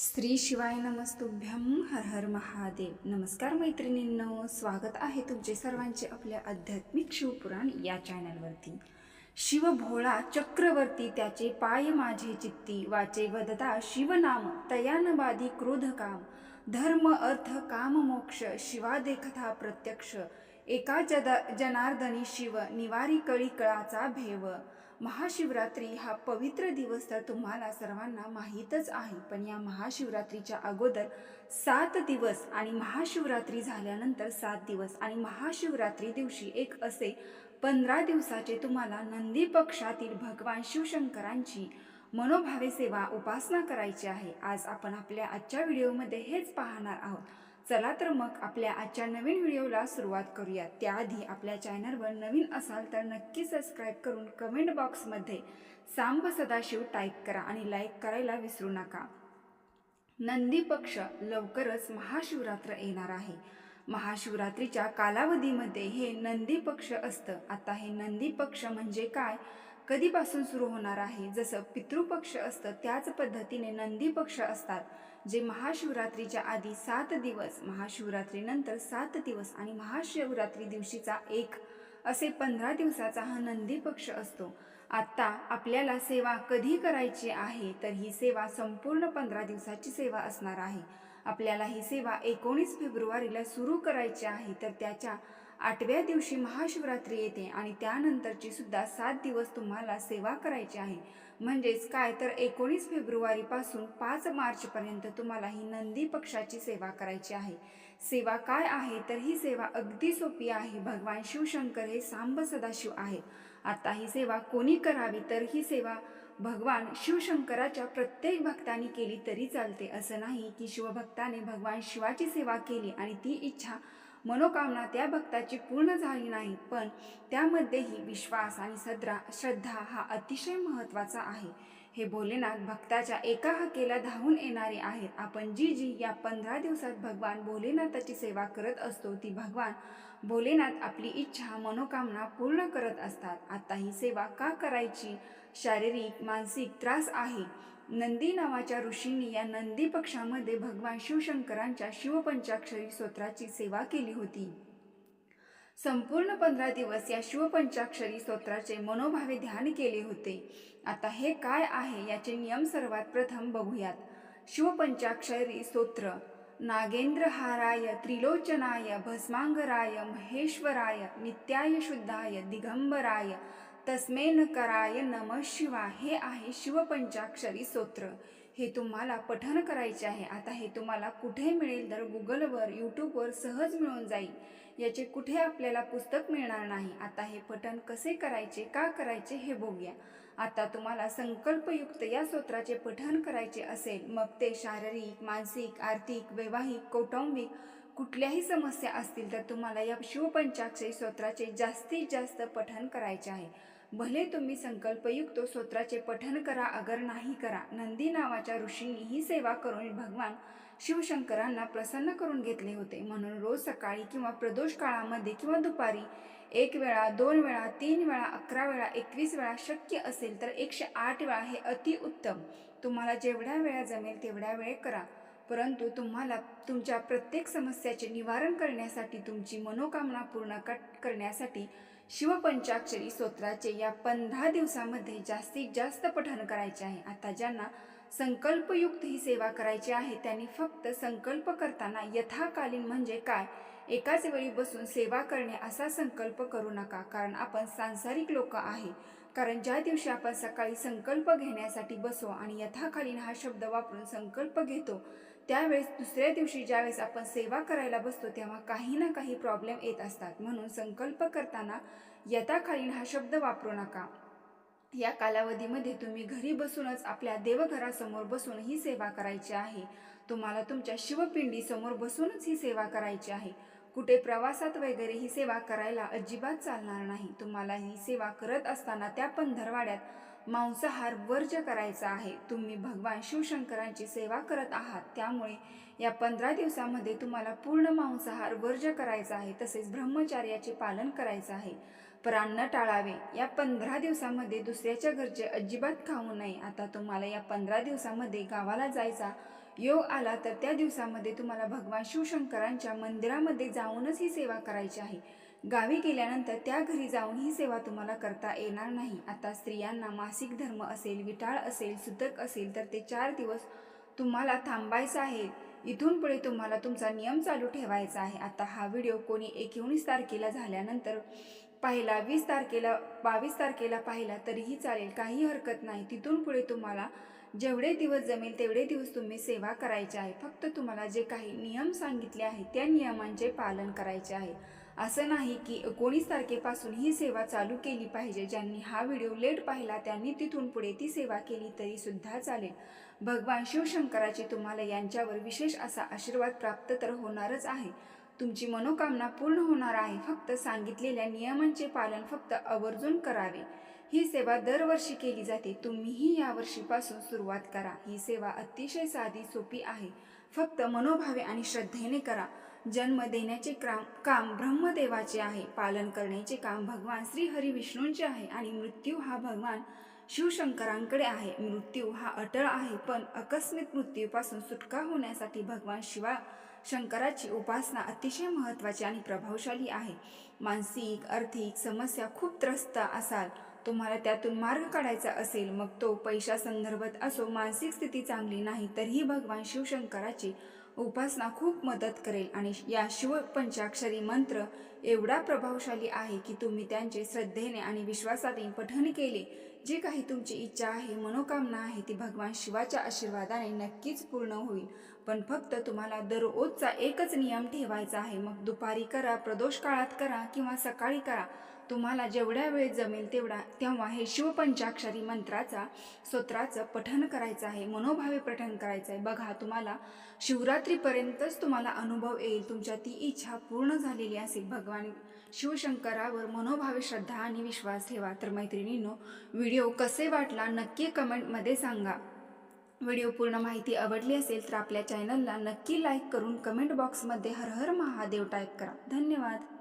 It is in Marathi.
श्री शिवाय नमस्तुभ्यं हर हर महादेव. नमस्कार मैत्रिणींनो स्वागत आहे तुमचे सर्वांचे आपल्या आध्यात्मिक शिवपुराण या चॅनलवरती शिव भोळा चक्रवर्ती त्याचे पाय माझे चित्ती वाचे वदता शिवनाम तयानबाधी क्रोध काम धर्म अर्थ काम मोक्ष शिवा देखता प्रत्यक्ष. एका जद जनार्दनी शिव निवारी कळी कळाचा भेव. महाशिवरात्री हा पवित्र दिवस तर तुम्हाला सर्वांना माहीतच आहे. पण या महाशिवरात्रीच्या अगोदर सात दिवस आणि महाशिवरात्री झाल्यानंतर सात दिवस आणि महाशिवरात्री दिवशी एक असे पंधरा दिवसाचे तुम्हाला नंदी पक्षातील भगवान शिवशंकरांची मनोभावे सेवा उपासना करायची आहे. आज आपण आपल्या आजच्या व्हिडिओमध्ये हेच पाहणार आहोत. चला तर मग आपल्या आजच्या नवीन व्हिडिओला सुरुवात करूया. त्याआधी आपल्या चॅनलवर नवीन असाल तर नक्की सबस्क्राईब करून कमेंट बॉक्समध्ये सांब सदाशिव टाईप करा आणि लाईक करायला विसरू नका. नंदी पक्ष लवकरच महाशिवरात्र येणार आहे. महाशिवरात्रीच्या कालावधीमध्ये हे नंदी पक्ष असतं. आता हे नंदी पक्ष म्हणजे काय? कधीपासून सुरू होणार आहे? जसं पितृपक्ष असतं त्याच पद्धतीने नंदी पक्ष असतात जे महाशिवरात्रीच्या आधी सात दिवस महाशिवरात्रीनंतर सात दिवस आणि महाशिवरात्री दिवशीचा एक असे पंधरा दिवसाचा हा नंदी पक्ष असतो. आत्ता आपल्याला सेवा कधी करायची आहे तर ही सेवा संपूर्ण पंधरा दिवसाची सेवा असणार आहे. आपल्याला ही सेवा एकोणीस फेब्रुवारीला सुरू करायची आहे तर त्याच्या आठव्या दिवशी महाशिवरात्री येते आणि त्यानंतरची सुद्धा सात दिवस तुम्हाला सेवा करायची आहे. म्हणजेच काय तर एकोणीस फेब्रुवारीपासून पाच मार्चपर्यंत तुम्हाला ही नंदी पक्षाची सेवा करायची आहे. सेवा काय आहे? तर ही सेवा अगदी सोपी आहे. भगवान शिवशंकर हे सांब सदाशिव आहे आता ही सेवा कोणी करावी? तर ही सेवा भगवान शिवशंकराच्या प्रत्येक भक्ताने केली तरी चालते. असं नाही की शिवभक्ताने भगवान शिवाची सेवा केली आणि ती इच्छा मनोकामना त्या भक्ताची पूर्ण झाली नाही पण त्यामध्येही विश्वास आणि सद्रा श्रद्धा हा अतिशय महत्त्वाचा आहे. हे भोलेनाथ भक्ताच्या एका हाकेला धावून येणारे आहेत. आपण जी जी या पंधरा दिवसात भगवान भोलेनाथाची सेवा करत असतो ती भगवान भोलेनाथ आपली इच्छा मनोकामना पूर्ण करत असतात. आता ही सेवा का करायची? शारीरिक मानसिक त्रास आहे. नंदी नावाच्या ऋषींनी या नंदी पक्षामध्ये भगवान शिवशंकरांच्या शिवपंचाक्षरी स्तोत्राची सेवा केली होती. संपूर्ण पंधरा दिवस या शिवपंचाक्षरी स्तोत्राचे मनोभावे ध्यान केले होते. आता हे काय आहे याचे नियम सर्वात प्रथम बघूयात. शिवपंचाक्षरी स्तोत्र. नागेंद्रहाराय त्रिलोचनाय भस्मांगराय महेश्वराय नित्याय शुद्धाय दिगंबराय तस्मेन कराय नम शिवा हे आहे शिवपंचाक्षरी स्तोत्र. हे तुम्हाला पठन करायचे आहे. आता हे तुम्हाला कुठे मिळेल तर गुगलवर यूट्यूबवर सहज मिळून जाईल. याचे कुठे आपल्याला पुस्तक मिळणार नाही. आता हे पठन कसे करायचे का करायचे हे बघूया. आता तुम्हाला संकल्पयुक्त या स्तोत्राचे पठण करायचे असेल मग ते शारीरिक मानसिक आर्थिक वैवाहिक कौटुंबिक कुठल्याही समस्या असतील तर तुम्हाला या शिवपंचाक्षरी स्तोत्राचे जास्तीत जास्त पठण करायचे आहे. भले तुम्ही संकल्पयुक्त स्तोत्राचे पठण करा अगर नाही करा नंदी नावाच्या ऋषींनी ही सेवा करून भगवान शिवशंकरांना प्रसन्न करून घेतले होते. म्हणून रोज सकाळी किंवा प्रदोष काळामध्ये किंवा दुपारी एक वेळा दोन वेळा तीन वेळा अकरा वेळा एकवीस वेळा शक्य असेल तर एकशे आठ वेळा हे अतिउत्तम तुम्हाला जेवढ्या वेळा जमेल तेवढ्या वेळ करा. परंतु तुम्हाला तुमच्या प्रत्येक समस्याचे निवारण करण्यासाठी तुमची मनोकामना पूर्ण करण्यासाठी शिवपंचाक्षरी स्तोत्राचे या पंधरा दिवसामध्ये जास्तीत जास्त पठण करायचे आहे. आता ज्यांना संकल्पयुक्त ही सेवा करायची आहे. त्यांनी फक्त संकल्प करताना यथाकालीन म्हणजे काय? एकाच वेळी बसून सेवा करणे असा संकल्प करू नका कारण आपण सांसारिक लोक आहे. कारण ज्या दिवशी आपण सकाळी संकल्प घेण्यासाठी बसो आणि यथाकालीन हा शब्द वापरून संकल्प घेतो त्यावेळेस दुसऱ्या दिवशी ज्यावेळेस आपण सेवा करायला बसतो तेव्हा काही ना काही प्रॉब्लेम येत असतात. म्हणून संकल्प करताना यथाकालीन हा शब्द वापरू नका. या कालावधीमध्ये तुम्ही घरी बसूनच आपल्या देवघरासमोर बसून ही सेवा करायची आहे. तुम्हाला तुमच्या शिवपिंडीसमोर बसूनच ही सेवा करायची आहे. कुठे प्रवासात वगैरे ही सेवा करायला अजिबात चालणार नाही. तुम्हाला ही सेवा करत असताना त्या पंधरवाड्यात मांसाहार वर्ज करायचा आहे. तुम्ही भगवान शिवशंकरांची सेवा करत आहात. त्यामुळे या पंधरा दिवसामध्ये तुम्हाला पूर्ण मांसाहार वर्ज करायचा आहे. तसेच ब्रह्मचार्याचे पालन करायचं आहे. प्राण टाळावे. या पंधरा दिवसामध्ये दुसऱ्याच्या घरचे अजिबात खाऊ नये. आता तुम्हाला या पंधरा दिवसामध्ये गावाला जायचा योग आला तर त्या दिवसामध्ये तुम्हाला भगवान शिवशंकरांच्या मंदिरामध्ये जाऊनच ही सेवा करायची आहे. गावी गेल्यानंतर त्या घरी जाऊन ही सेवा तुम्हाला करता येणार नाही. आता स्त्रियांना मासिक धर्म असेल विटाळ असेल सुतक असेल तर ते चार दिवस तुम्हाला थांबायचं आहे. इथून पुढे तुम्हाला तुमचा नियम चालू ठेवायचा आहे. आता हा व्हिडिओ कोणी एकोणीस तारखेला झाल्यानंतर पाहिला वीस तारखेला बावीस तारखेला पाहिला तरीही चालेल काही हरकत नाही. तिथून पुढे तुम्हाला जेवढे दिवस जमेल तेवढे दिवस तुम्ही सेवा करायची आहे. फक्त तुम्हाला जे काही नियम सांगितले आहेत त्या नियमांचे पालन करायचे आहे. असं नाही की एकोणीस तारखेपासून ही सेवा चालू केली पाहिजे. ज्यांनी हा व्हिडिओ लेट पाहिला त्यांनी तिथून पुढे ती सेवा केली तरी सुद्धा चालेल. भगवान शिवशंकराचे तुम्हाला यांच्यावर विशेष असा आशीर्वाद प्राप्त तर होणारच आहे. तुमची मनोकामना पूर्ण होणार आहे. फक्त सांगितलेल्या नियमांचे पालन फक्त आवर्जून करावे. ही सेवा दरवर्षी केली जाते. तुम्हीही या वर्षीपासून सुरुवात करा. ही सेवा अतिशय साधी सोपी आहे. फक्त मनोभावे आणि श्रद्धेने करा. जन्म देण्याचे काम काम ब्रह्मदेवाचे आहे. पालन करण्याचे काम भगवान श्री हरी विष्णूंचे आहे आणि मृत्यू हा भगवान शिवशंकरांकडे आहे. मृत्यू हा अटळ आहे पण अकस्मित मृत्यूपासून सुटका होण्यासाठी भगवान शिवा शंकराची उपासना अतिशय महत्त्वाची आणि प्रभावशाली आहे. मानसिक आर्थिक समस्या खूप त्रस्त असाल तुम्हाला त्यातून मार्ग काढायचा असेल मग तो पैशा संदर्भात असो मानसिक स्थिती चांगली नाही तरीही भगवान शिवशंकराची उपासना खूप मदत करेल. आणि या शिव पंचाक्षरी मंत्र एवढा प्रभावशाली आहे की तुम्ही त्यांचे श्रद्धेने आणि विश्वासाने पठण केले जी काही तुमची इच्छा आहे मनोकामना आहे ती भगवान शिवाच्या आशीर्वादाने नक्कीच पूर्ण होईल. पण फक्त तुम्हाला दररोजचा एकच नियम ठेवायचा आहे. मग दुपारी करा प्रदोष काळात करा किंवा सकाळी करा. तुम्हाला जेवढ्या वेळ जमेल तेवढा तेव्हा हे शिवपंचाक्षरी मंत्राचा स्तोत्राचं पठण करायचं आहे मनोभावे पठण करायचं आहे. बघा तुम्हाला शिवरात्रीपर्यंतच तुम्हाला अनुभव येईल तुमच्या ती इच्छा पूर्ण झालेली असेल. भगवान शिवशंकरावर मनोभावे श्रद्धा आणि विश्वास ठेवा. तर मैत्रिणींनो व्हिडिओ कसे वाटला नक्की कमेंटमध्ये सांगा. व्हिडिओ पूर्ण माहिती आवडली असेल तर आपल्या चॅनलला नक्की लाईक करून कमेंट बॉक्समध्ये हर हर महादेव टाईप करा. धन्यवाद.